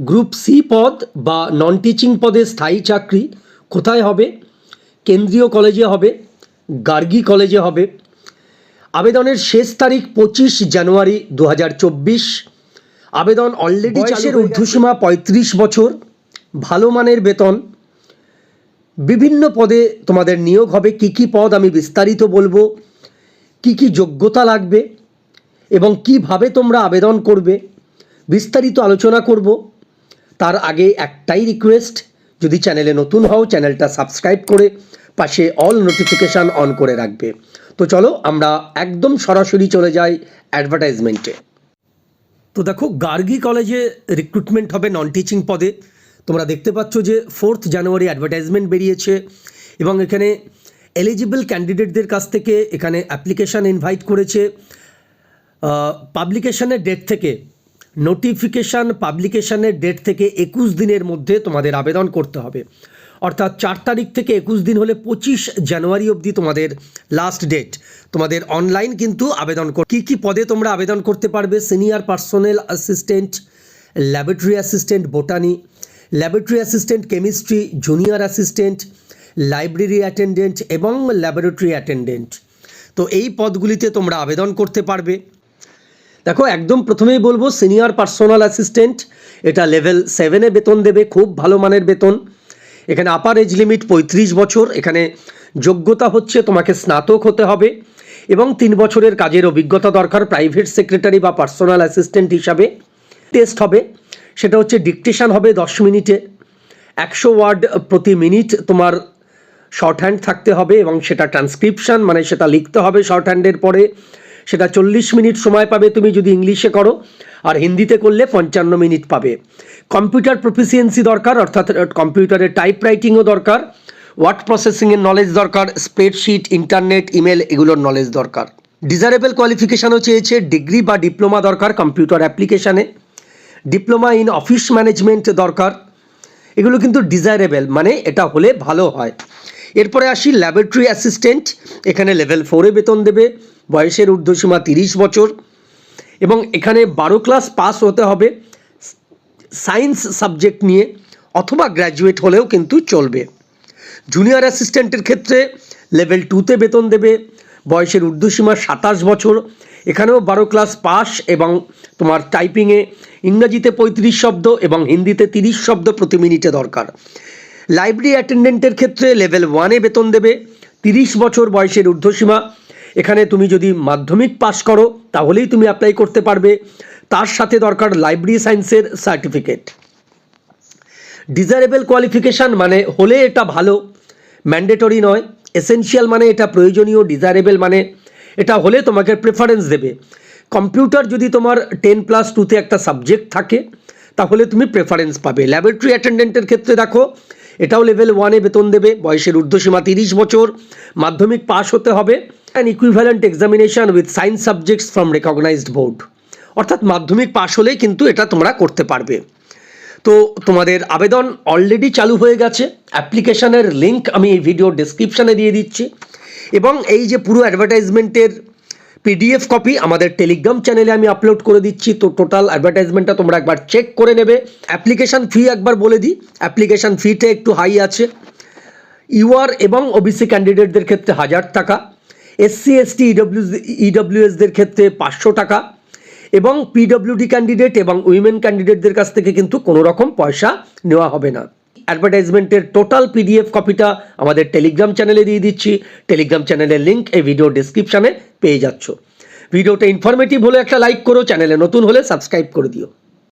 Group C পদ বা non teaching পদে স্থায়ী চাকরি কোথায় হবে? কেন্দ্রীয় কলেজে হবে গার্গী কলেজে হবে। আবেদনের শেষ তারিখ পঁচিশ জানুয়ারি দু হাজার চব্বিশ। আবেদন অলরেডি বয়সের ঊর্ধ্বসীমা পঁয়ত্রিশ বছর। ভালো মানের বেতন। বিভিন্ন পদে তোমাদের নিয়োগ হবে। কি কি পদ আমি বিস্তারিত বলব? কি কি যোগ্যতা লাগবে? এবং কীভাবে তোমরা আবেদন করবে? বিস্তারিত আলোচনা করব। তার আগে একটাই রিকোয়েস্ট যদি চ্যানেলে নতুন হও চ্যানেলটা সাবস্ক্রাইব করে পাশে অল নোটিফিকেশান অন করে রাখবে। তো চলো, আমরা একদম সরাসরি চলে যাই অ্যাডভার্টাইজমেন্টে তো দেখো, গার্গী কলেজে রিক্রুটমেন্ট হবে নন টিচিং পদে। তোমরা দেখতে পাচ্ছ যে ফোর্থ জানুয়ারি অ্যাডভার্টাইজমেন্ট বেরিয়েছে এবং এখানে এলিজিবল ক্যান্ডিডেটদের কাছ থেকে এখানে অ্যাপ্লিকেশান ইনভাইট করেছে। পাবলিকেশনের ডেট থেকে নোটিফিকেশান পাবলিকেশানের ডেট থেকে একুশ দিনের মধ্যে তোমাদের আবেদন করতে হবে। অর্থাৎ চার তারিখ থেকে একুশ দিন হলে পঁচিশ জানুয়ারি অবধি তোমাদের লাস্ট ডেট তোমাদের অনলাইন কিন্তু আবেদন কর কী কী পদে তোমরা আবেদন করতে পারবে? Senior personal assistant laboratory assistant botany laboratory assistant chemistry junior assistant library attendant এবং ল্যাবরেটরি অ্যাটেন্ডেন্ট তো এই পদগুলিতে তোমরা আবেদন করতে পারবে। দেখো, একদম প্রথমেই বলব সিনিয়র পার্সোনাল অ্যাসিস্ট্যান্ট এটা লেভেল সেভেনে বেতন দেবে, খুব ভালো মানের বেতন। এখানে আপার এজ লিমিট পঁয়ত্রিশ বছর, এখানে যোগ্যতা হচ্ছে তোমাকে স্নাতক হতে হবে এবং তিন বছরের কাজের অভিজ্ঞতা দরকার প্রাইভেট সেক্রেটারি বা পার্সোনাল অ্যাসিস্ট্যান্ট হিসাবে টেস্ট হবে। সেটা হচ্ছে ডিকটেশন হবে দশ মিনিটে। একশো ওয়ার্ড প্রতি মিনিট তোমার শর্ট হ্যান্ড থাকতে হবে এবং সেটা ট্রান্সক্রিপশন মানে সেটা লিখতে হবে শর্ট হ্যান্ডের পরে। সেটা চল্লিশ মিনিট সময় পাবে তুমি যদি ইংলিশে করো, আর হিন্দিতে করলে পঞ্চান্ন মিনিট পাবে। কম্পিউটার প্রফিসিয়েন্সি দরকার, অর্থাৎ কম্পিউটারের টাইপ রাইটিংও দরকার ওয়ার্ড প্রসেসিংয়ের নলেজ দরকার স্প্রেডশিট ইন্টারনেট ইমেল এগুলোর নলেজ দরকার। ডিজারেবল কোয়ালিফিকেশানও চেয়েছে ডিগ্রি বা ডিপ্লোমা দরকার কম্পিউটার অ্যাপ্লিকেশানে ডিপ্লোমা ইন অফিস ম্যানেজমেন্ট দরকার। এগুলো কিন্তু ডিজায়ারেবল মানে এটা হলে ভালো হয়। এরপরে আসি ল্যাবরেটরি অ্যাসিস্ট্যান্ট এখানে লেভেল ফোরে বেতন দেবে, বয়সের ঊর্ধ্বসীমা তিরিশ বছর, এবং এখানে বারো ক্লাস পাস হতে হবে সায়েন্স সাবজেক্ট নিয়ে, অথবা গ্র্যাজুয়েট হলেও কিন্তু চলবে। জুনিয়র অ্যাসিস্ট্যান্টের ক্ষেত্রে লেভেল টুতে বেতন দেবে, বয়সের ঊর্ধ্বসীমা সাতাশ বছর, এখানেও বারো ক্লাস পাস এবং তোমার টাইপিংয়ে ইংরাজিতে পঁয়ত্রিশ শব্দ এবং হিন্দিতে তিরিশ শব্দ প্রতি মিনিটে দরকার। লাইব্রেরি অ্যাটেন্ডেন্টের ক্ষেত্রে লেভেল ওয়ানে বেতন দেবে, তিরিশ বছর বয়সের ঊর্ধ্বসীমা। এখানে তুমি যদি মাধ্যমিক পাশ করো, তাহলেই তুমি অ্যাপ্লাই করতে পারবে। তার সাথে দরকার লাইব্রেরি সায়েন্সের সার্টিফিকেট ডিজারেবল কোয়ালিফিকেশান মানে হলে এটা ভালো ম্যান্ডেটরি নয়। এসেনশিয়াল মানে এটা প্রয়োজনীয় ডিজারেবল মানে এটা হলে তোমাকে প্রেফারেন্স দেবে। কম্পিউটার যদি তোমার টেন প্লাস টুতে একটা সাবজেক্ট থাকে, তাহলে তুমি প্রেফারেন্স পাবে। ল্যাবরেটরি অ্যাটেন্ডেন্টের ক্ষেত্রে দেখো এটাও লেভেল ওয়ানে বেতন দেবে, বয়সের ঊর্ধ্বসীমা তিরিশ বছর, মাধ্যমিক পাস হতে হবে and equivalent examination with science subjects from recognised board অর্থাৎ মাধ্যমিক পাস হলেই কিন্তু এটা তোমরা করতে পারবে। তো তোমাদের আবেদন অলরেডি চালু হয়ে গেছে অ্যাপ্লিকেশানের লিঙ্ক আমি এই ভিডিও ডেসক্রিপশানে দিয়ে দিচ্ছি। এবং এই যে পুরো অ্যাডভার্টাইজমেন্টের পিডিএফ কপি আমাদের টেলিগ্রাম চ্যানেলে আমি আপলোড করে দিচ্ছি। তো টোটাল অ্যাডভার্টাইজমেন্টটা তোমরা একবার চেক করে নেবে। অ্যাপ্লিকেশান ফি একবার বলে দিই। অ্যাপ্লিকেশান ফিটা একটু হাই আছে। ইউআর এবং ওবিসি ক্যান্ডিডেটদের ক্ষেত্রে হাজার টাকা। এসসি এসটি ইডব্লিউ ইডব্লিউএসদের ক্ষেত্রে পাঁচশো টাকা। এবং পিডব্লিউডি ক্যান্ডিডেট এবং উইমেন ক্যান্ডিডেটদের কাছ থেকে কিন্তু কোনো রকম পয়সা নেওয়া হবে না। অ্যাডভার্টাইজমেন্টের টোটাল পিডিএফ কপিটা আমাদের টেলিগ্রাম চ্যানেলে দিয়ে দিচ্ছি। টেলিগ্রাম চ্যানেলের লিঙ্ক এই ভিডিও ডিসক্রিপশানে পেয়ে যাচ্ছ। ভিডিওটা ইনফরমেটিভ হলে একটা লাইক করো চ্যানেলে নতুন হলে সাবস্ক্রাইব করে দিও।